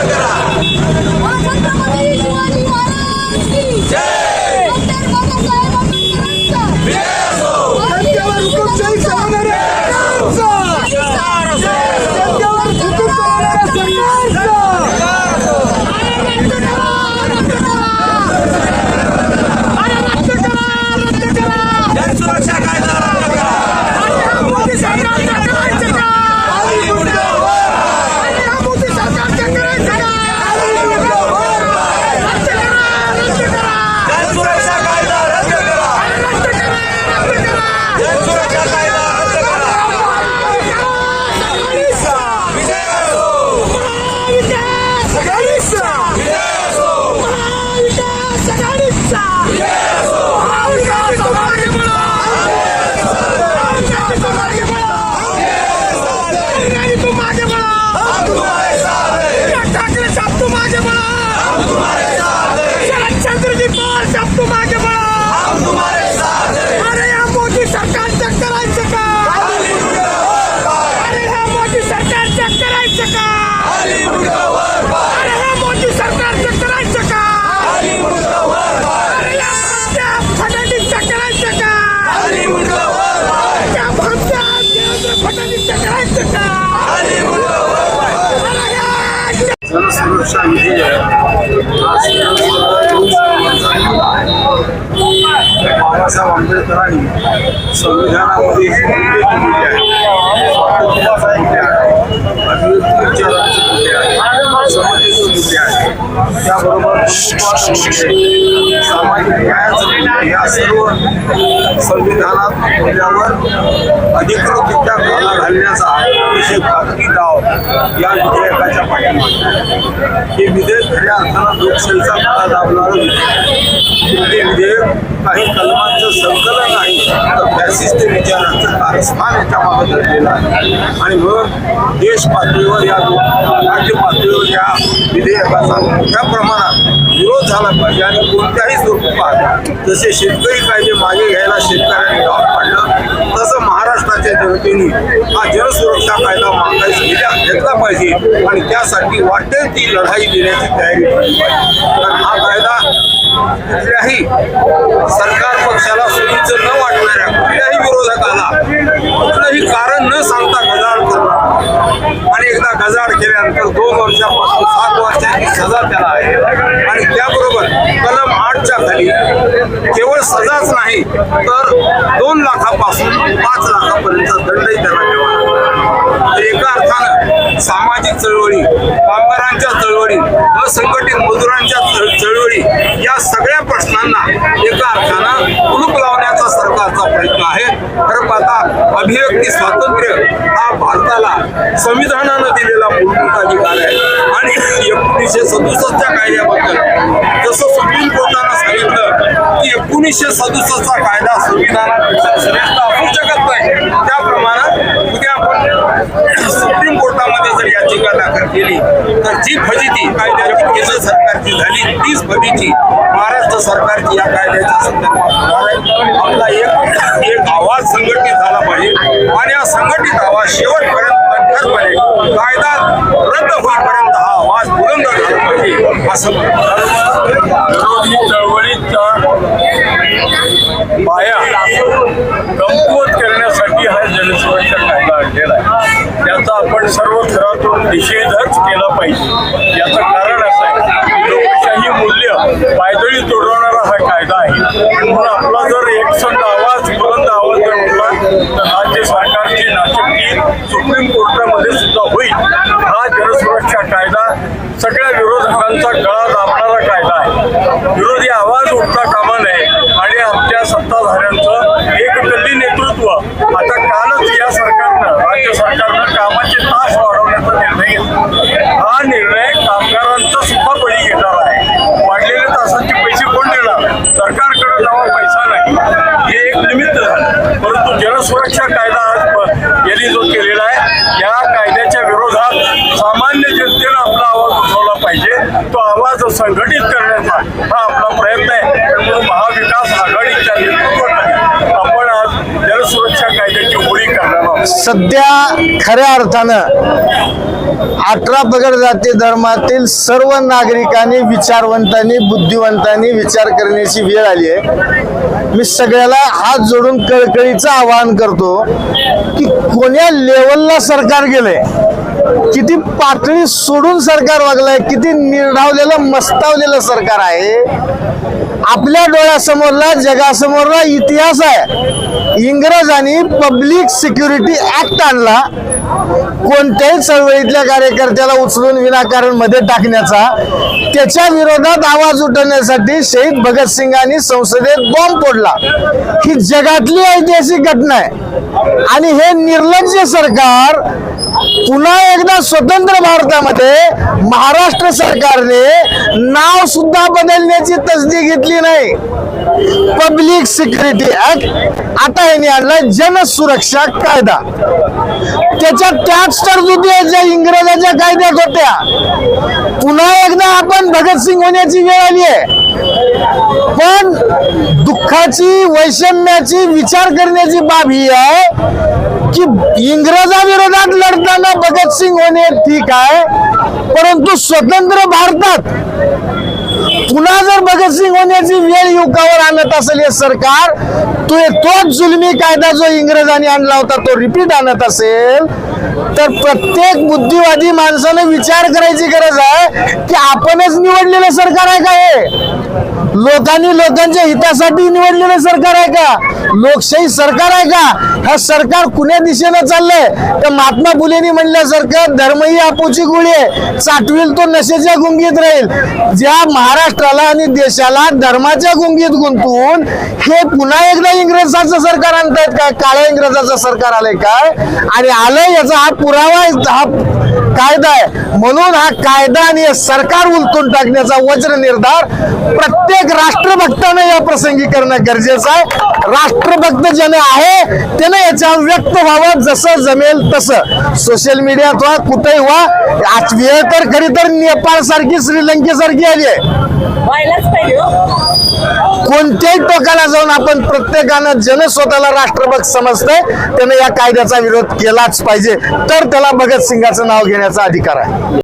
Gracias. सुरक्षा विधेयक आज बाबासाहेब आंबेडकरांनी संविधानामध्ये आहे स्वातंत्र्याचा मुद्दे आहे अभिव्यक्ती विचारांचे मुद्दे आहे समतेचे मुद्दे आहे त्याबरोबर सामाजिक न्यायाचे या सर्व संविधानात मुद्द्यावर अधिकृतरित्या घाला घालण्याचा विषय खाजगी डाव या विधेयकाच्या पाठिंबा हे विधेयक खऱ्या अर्थानं लोकशाहीचा काळा दाबणारं विधेयक ते विधेयक काही कलमांचं संकलन नाही विचारांचं कारस्थान आहे. आणि म्हणून देश पातळीवर या राज्य पातळीवर या विधेयकाचा मोठ्या प्रमाणात विरोध झाला पाहिजे आणि कोणत्याही स्वरूपात जसे शेतकरी कायदे मागे घ्यायला शेतकऱ्यांनी गाव पाडलं तसं महाराष्ट्राच्या जनतेने हा जनसुरक्षा कायदा मागायचा घेतला घेतला पाहिजे आणि त्यासाठी वाटेल ती लढाई देण्याची तयारी केली पाहिजे. कारण हा कायदा कुठल्याही सरकार पक्षाला सोयीचं न करणाऱ्या कुठल्याही विरोधकाला कुठलंही कारण न सांगता गजाड करणार आणि एकदा गजाड केल्यानंतर दोन वर्षापासून सात वर्षाची सजा त्याला आहे. आणि त्याबरोबर कलम आठच्या खाली केवळ सजाच नाही तर दोन लाखापासून पाच लाखापर्यंत दंडही त्याला ठेवा एका अर्थानं सामाजिक चळवळी कामगारांच्या चळवळी असंघटित मजुरांच्या चळवळी या सगळ्या प्रश्नांना एका अर्थानं कुलूप लावण्याचा सरकारचा प्रयत्न आहे. खरं पाहता अभिव्यक्ती स्वातंत्र्य हा भारताला संविधानानं दिलेला मूलभूत अधिकार आहे. आणि एकोणीसशे सदुसष्टच्या कायद्याबद्दल जसं सुप्रीम कोर्टानं सांगितलं की एकोणीसशे सदुसष्टचा कायदा संविधानापेक्षा श्रेष्ठ असू शकत नाही त्या उद्या आपण सुप्रीम कोर्टामध्ये जर याचिका दाखल केली. तर जी फजिती कायद्याची केंद्र सरकारची झाली तीच फजिती महाराष्ट्र सरकारची या कायद्याच्या संदर्भात होणार आहे. आपला एक एक आवाज संघटित झाला पाहिजे. आणि हा संघटित आवाज शेवटपर्यंत कणखरपणे कायदा रद्द होईपर्यंत हा आवाज बुलंद झाला पाहिजे असं विरोधी चळवळीचा पाया कमकुवत करण्यासाठी हा जनसुरक्षा कायदा आणलेला आहे. त्याचा आपण सर्व निषेधच केला पाहिजे. याचं कारण असं आहे की लोकशाही मूल्य पायदळी तोडवणारा हा कायदा आहे. म्हणून आपला जर एकसंध आवाज बुलंद आवाज जर उठला तर राज्य सरकारची नाचकी सुप्रीम कोर्टामध्ये सुद्धा होईल. हा जनसुरक्षा कायदा सगळ्या विरोधकांचा गळा दाबणारा कायदा आहे विरोधी आवाज उठता कामा नये आणि आमच्या सत्ताधाऱ्यांचं एककल्ली नेतृत्व आता कालच या सरकारनं राज्य सरकारनं कामाचे तास वाढवण्याचा निर्णय घेतला हा निर्णय कामगारांचा सुद्धा बळी घेणार आहे वाढलेल्या तासांचे पैसे कोण देणार सरकारकडे नवा पैसा नाही हे एक निमित्त झालं परंतु जनसुरक्षा कायदा आज ब- यांनी जो केलेला आहे या कायद्याच्या विरोधात सामान्य जनतेनं आपला आवाज उठवला पाहिजे तो आवाज संघटित करण्याचा हा आपला प्रयत्न आहे आणि म्हणून महाविकास आघाडीच्या नेतृत्वाखाली आपण आज जनसुरक्षा कायद्याची होळी करणार आहोत सध्या खऱ्या अर्थानं अठरा पगड जाती धर्मातील सर्व नागरिकांनी विचारवंतांनी बुद्धिवंतांनी विचार करण्याची वेळ आली आहे. मी सगळ्याला हात जोडून कळकळीचं आवाहन करतो की कोण्या लेवलला सरकार गेलंय? किती पातळी सोडून सरकार वागलंय किती निर्धावलेलं मस्तावलेलं सरकार आहे. आपल्या डोळ्यासमोरला जगासमोरला इतिहास आहे. इंग्रजांनी पब्लिक सिक्युरिटी ऍक्ट आणला. कोणत्याही चळवळीतल्या कार्यकर्त्याला उचलून विनाकारणमध्ये टाकण्याचा त्याच्या विरोधात आवाज उठवण्यासाठी शहीद भगतसिंगांनी संसदेत बॉम्ब फोडला. ही जगातली ऐतिहासिक घटना आहे. आणि हे निर्लज्ज सरकार पुन्हा एकदा स्वतंत्र भारतामध्ये महाराष्ट्र सरकारने नाव सुद्धा बदलण्याची तसदी घेतली नाही. पब्लिक सिक्युरिटी ऍक्ट आता यांनी आणला जनसुरक्षा कायदा. त्याच्या त्याच तरतुदी ज्या इंग्रजाच्या कायद्यात होत्या. पुन्हा एकदा आपण भगतसिंग होण्याची वेळ आली आहे. पण दुःखाची वैषम्याची विचार करण्याची बाब ही आहे की इंग्रजाविरोधात लढताना भगतसिंग होणे ठीक आहे परंतु स्वतंत्र भारतात पुन्हा जर भगतसिंग होण्याची वेळ युवकावर आणत असेल हे सरकार तो तोच जुलमी कायदा जो इंग्रजांनी आणला होता तो रिपीट आणत असेल तर प्रत्येक बुद्धिवादी माणसाने विचार करायची गरज आहे की निवडलेलं सरकार आहे का हे? लोकांनी लोकांच्या हितासाठी निवडलेलं सरकार आहे का? लोकशाही सरकार आहे का? हा सरकार कुण्या दिशेनं चाललंय? तर महात्मा फुलेनी म्हणल्यासारखं धर्म ही आपोची गोळी आहे. चाटवील तो नशेच्या गुंगीत राहील. ज्या महाराष्ट्राला आणि देशाला धर्माच्या गुंगीत गुंतवून हे पुन्हा एकदा इंग्रजाचं सरकार आणतायत का? काळ्या इंग्रजाचं सरकार आलंय काय? आणि आलंय याचा हा पुरावा हा कायदा आहे. म्हणून हा कायदा आणि सरकार उलटून टाकण्याचा वज्र निर्धार प्रत्येक राष्ट्रभक्तानं या प्रसंगी करणं गरजेचं आहे. राष्ट्रभक्त ज्याने आहे त्याने याच्यावर व्यक्त व्हावं जसं जमेल तसं. सोशल मीडियात व्हा कुठेही व्हा. आज वेळ तर खरी तर नेपाळ सारखी श्रीलंकेसारखी आली आहे. हो. कोणत्याही टोकाला जाऊन आपण प्रत्येकानं जन स्वतःला राष्ट्रभक्त समजतंय. त्याने या कायद्याचा विरोध केलाच पाहिजे. तर त्याला भगतसिंगाचं नाव करण्याचा अधिकार आहे.